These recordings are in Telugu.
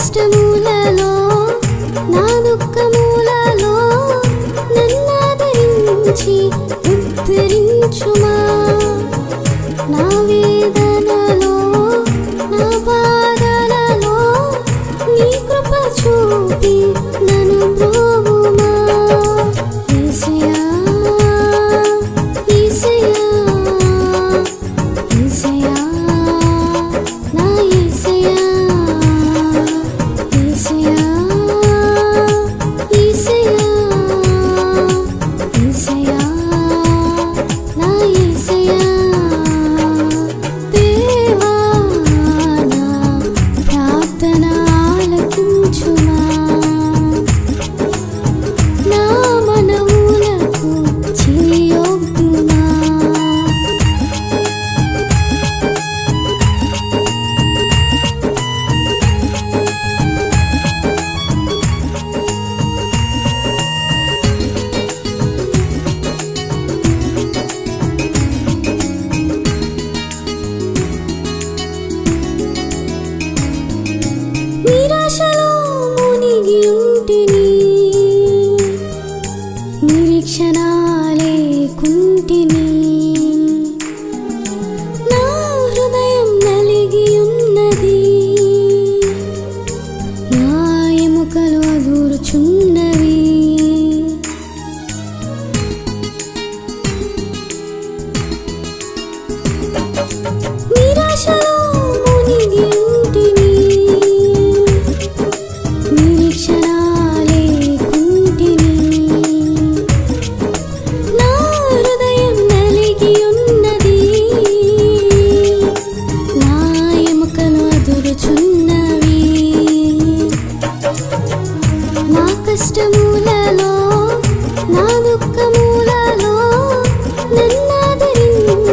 కష్టమూలలో నా దుఃఖమూలలో నన్నాదరించి ఉద్ధరించుమా? నా వేదనలో నా బాధలలో నీ కృప చూపి কোটি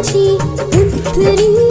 నుంచి ఉద్ధరించి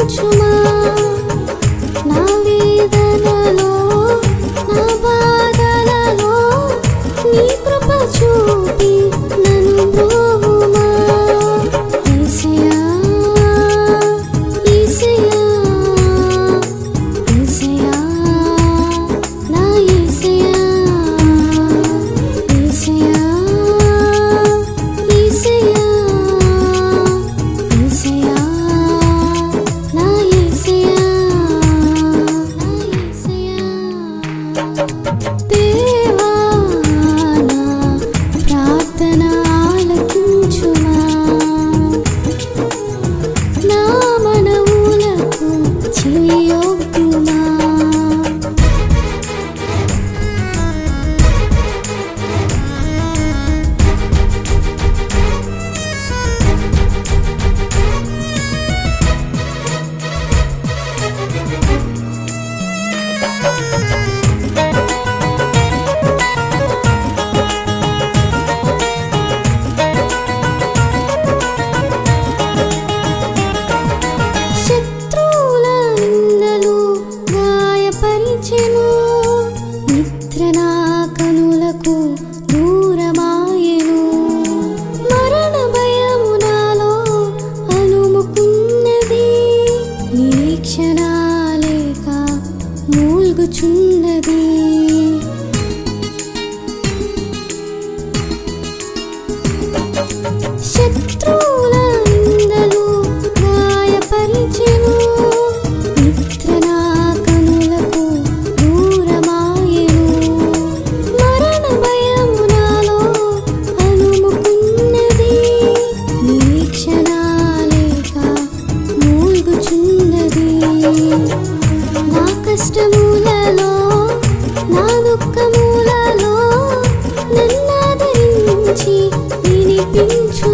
to 映出。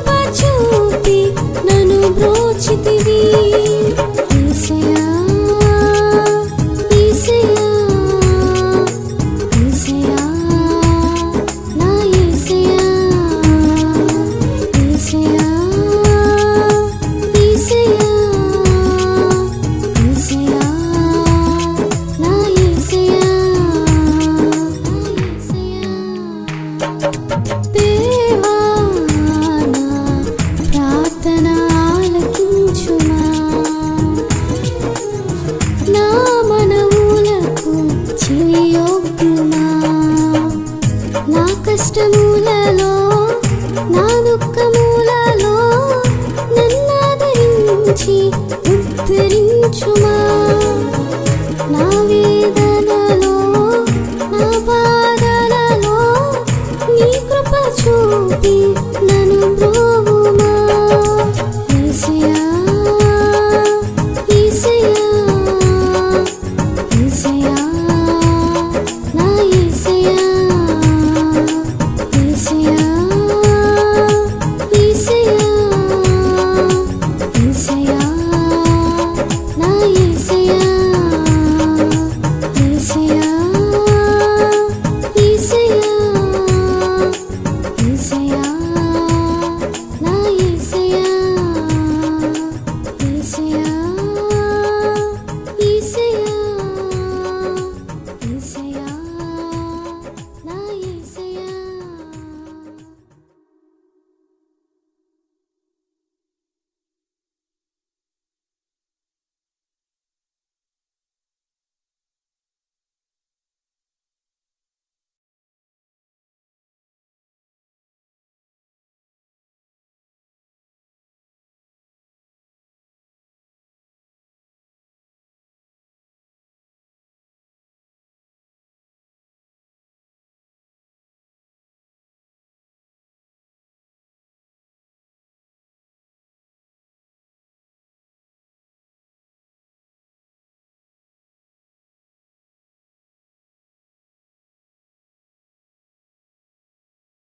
కృప చూపి నన్ను బ్రోచితివి. నీ కృప చూపి నన్ను బ్రోవుమా